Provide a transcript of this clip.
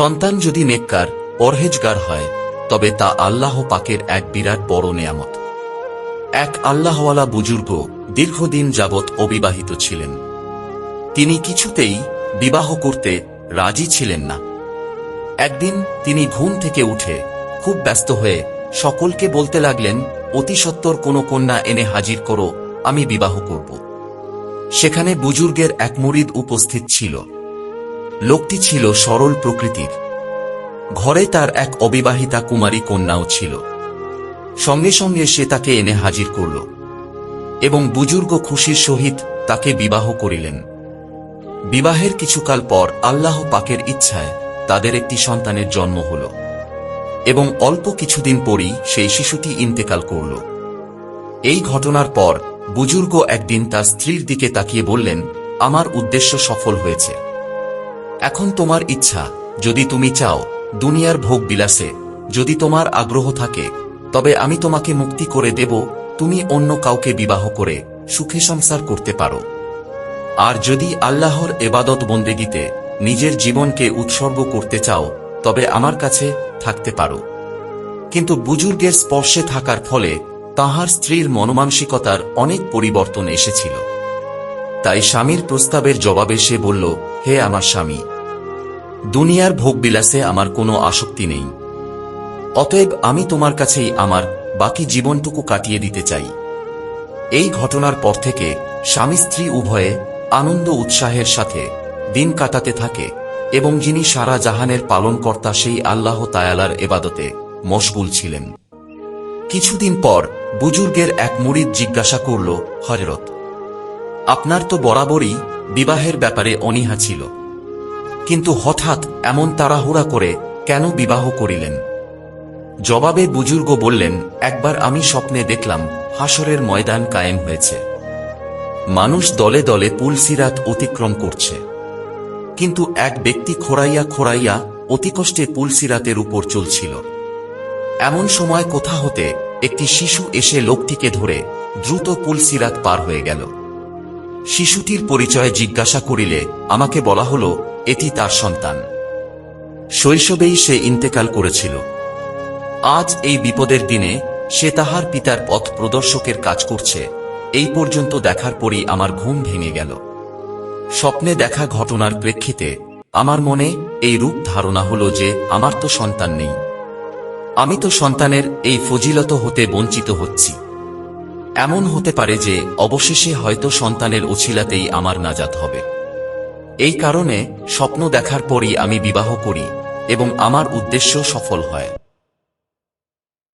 সন্তান যদি নেককার, পরহেজগার হয়, তবে তা আল্লাহ পাকের এক বিরাট বড় নেয়ামত। এক আল্লাহওয়ালা বুজুর্গ দীর্ঘদিন যাবৎ অবিবাহিত ছিলেন। তিনি কিছুতেই বিবাহ করতে রাজি ছিলেন না। একদিন তিনি ঘুম থেকে উঠে খুব ব্যস্ত হয়ে সকলকে বলতে লাগলেন, অতি সত্বর কোনো কন্যা এনে হাজির করো, আমি বিবাহ করব। সেখানে বুজুর্গের এক মুরিদ উপস্থিত ছিল। লোকটি ছিল সরল প্রকৃতির। ঘরে তার এক অবিবাহিতা কুমারী কন্যাও ছিল। সঙ্গে সঙ্গে সে তাকে এনে হাজির করল এবং বুজুর্গ খুশির সহিত তাকে বিবাহ করিলেন। বিবাহের কিছুকাল পর আল্লাহ পাকের ইচ্ছায় তাদের একটি সন্তানের জন্ম হল এবং অল্প কিছুদিন পরই সেই শিশুটি ইন্তেকাল করল। এই ঘটনার পর বুজুর্গ একদিন তার স্ত্রীর দিকে তাকিয়ে বললেন, আমার উদ্দেশ্য সফল হয়েছে। এখন তোমার ইচ্ছা, যদি তুমি চাও, দুনিয়ার ভোগ বিলাসে, যদি তোমার আগ্রহ থাকে, তবে আমি তোমাকে মুক্তি করে দেব, তুমি অন্য কাউকে বিবাহ করে সুখে সংসার করতে পারো। আর যদি আল্লাহর এবাদত বন্দেগিতে নিজের জীবনকে উৎসর্গ করতে চাও, তবে আমার কাছে থাকতে পারো। কিন্তু বুজুর্গের স্পর্শে থাকার ফলে তাহার স্ত্রীর মনমানসিকতার অনেক পরিবর্তন এসেছিল। তাই স্বামীর প্রস্তাবের জবাবে সে বলল, হে আমার স্বামী, দুনিয়ার ভোগবিলাসে আমার কোনো আসক্তি নেই। অতএব আমি তোমার কাছেই আমার বাকি জীবনটুকু কাটিয়ে দিতে চাই। এই ঘটনার পর থেকে স্বামী স্ত্রী উভয়ে আনন্দ উৎসাহের সাথে দিন কাটাতে থাকে এবং যিনি সারা জাহানের পালনকর্তা সেই আল্লাহ তায়ালার এবাদতে মশগুল ছিলেন। কিছুদিন পর বুজুর্গের এক মুরিদ জিজ্ঞাসা করল হজরত আপনার তো বরাবরই বিবাহের ব্যাপারে অনীহা ছিল। কিন্তু হঠাৎ এমন তাড়াহুড়া করে কেন বিবাহ করিলেন? জবাবে বুজুর্গ বললেন, একবার আমি স্বপ্নে দেখলাম হাসরের ময়দান কায়েম হয়েছে। মানুষ দলে দলে পুলসিরাত অতিক্রম করছে। কিন্তু এক ব্যক্তি খোরাইয়া খোরাইয়া অতিকষ্টে পুলসিরাতের উপর চলছিল। এমন সময় কোথা হতে একটি শিশু এসে লোকটিকে ধরে দ্রুত পুলসিরাত পার হয়ে গেল। শিশুটির পরিচয় জিজ্ঞাসা করিলে আমাকে বলা হল, এটি তার সন্তান। শৈশবেই সে ইন্তেকাল করেছিল। আজ এই বিপদের দিনে সে তাহার পিতার পথ প্রদর্শকের কাজ করছে। এই পর্যন্ত দেখার পরই আমার ঘুম ভেঙে গেল। স্বপ্নে দেখা ঘটনার প্রেক্ষিতে আমার মনে এই রূপ ধারণা হল যে আমার তো সন্তান নেই। আমি তো সন্তানের এই ফজিলত হতে বঞ্চিত হচ্ছি। এমন হতে পারে যে অবশেষে হয়তো সন্তানের উছিলাতেই আমার নাজাত হবে। এই কারণে স্বপ্ন দেখার পরই আমি বিবাহ করি এবং আমার উদ্দেশ্য সফল হয়।